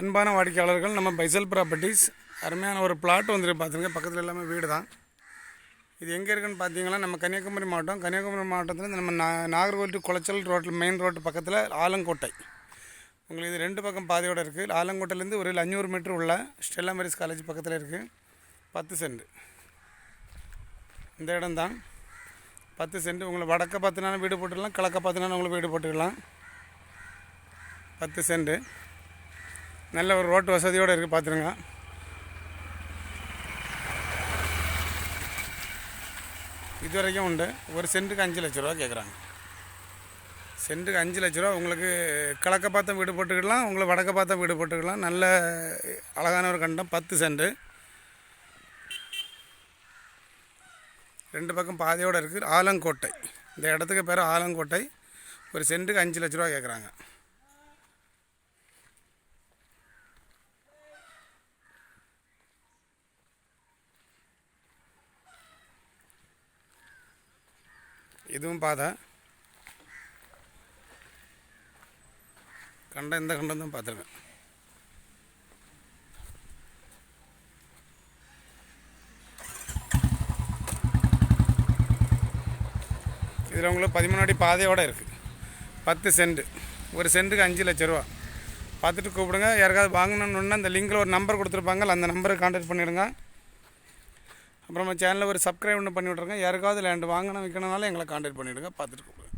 அன்பான வாடிக்கையாளர்கள் நம்ம பைசல் ப்ராப்பர்ட்டிஸ் அருமையான ஒரு பிளாட் வந்துருக்கு பார்த்துருங்க பக்கத்தில் எல்லாமே வீடு தான் இது எங்கே இருக்குன்னு பார்த்தீங்கன்னா நம்ம கன்னியாகுமரி மாவட்டம். கன்னியாகுமரி மாவட்டத்தில் நம்ம நா நாகர்கோவில் டு குளச்சல் ரோட்டில் மெயின் ரோட்டு பக்கத்தில் ஆலங்கோட்டை. உங்களுக்கு இது ரெண்டு பக்கம் பாதையோடு இருக்குது ஆலங்கோட்டையிலேருந்து ஒரு அஞ்சூறு மீட்டர் உள்ள ஸ்டெல்லா மேரிஸ் காலேஜ் பக்கத்தில் இருக்குது பத்து சென்ட் இந்த இடம் தான் பத்து சென்ட் உங்களை வடக்க பார்த்தினாலும் வீடு போட்டுடலாம் கிழக்க பார்த்தினாலும் உங்களுக்கு வீடு போட்டுக்கலாம். பத்து சென்ட்டு நல்ல ஒரு ரோட்டு வசதியோடு இருக்குது பார்த்துருங்க. இது வரைக்கும் உண்டு. ஒரு சென்ட்டுக்கு அஞ்சு லட்ச ரூபா கேட்குறாங்க சென்ட்டுக்கு அஞ்சு லட்ச ரூபா உங்களுக்கு கிழக்க பார்த்த வீடு போட்டுக்கலாம் உங்களுக்கு வடக்க பார்த்த வீடு போட்டுக்கலாம். நல்ல அழகான ஒரு கண்டம் பத்து சென்ட்டு. ரெண்டு பக்கம் பாதையோடு இருக்குது ஆலங்கோட்டை. இந்த இடத்துக்கு பேர் ஆலங்கோட்டை. ஒரு சென்ட்டுக்கு அஞ்சு லட்ச ரூபா கேட்குறாங்க இதுவும் பாதை. கண்டம் இந்த கண்டம் தான் பார்த்துருக்கேன். இதில் உங்களுக்கு பதிமூணு அடி பாதையோடு இருக்குது பத்து சென்ட். ஒரு சென்ட்டுக்கு அஞ்சு லட்ச ரூபா. பார்த்துட்டு கூப்பிடுங்க. யாருக்காவது வாங்கணுன்னு அந்த லிங்கில் ஒரு நம்பர் கொடுத்துருப்பாங்க. அந்த நம்பருக்கு கான்டாக்ட் பண்ணிவிடுங்க அப்புறம் நம்ம சேனலில் ஒரு சப்ஸ்கிரைப் ஒன்று பண்ணி விட்ருங்க யாருக்காவது லேண்டு வாங்கணும் விற்கணுனாலும் எங்களை கான்டாக்ட் பண்ணிவிடுங்க. பார்த்துட்டு கூப்பிடுங்க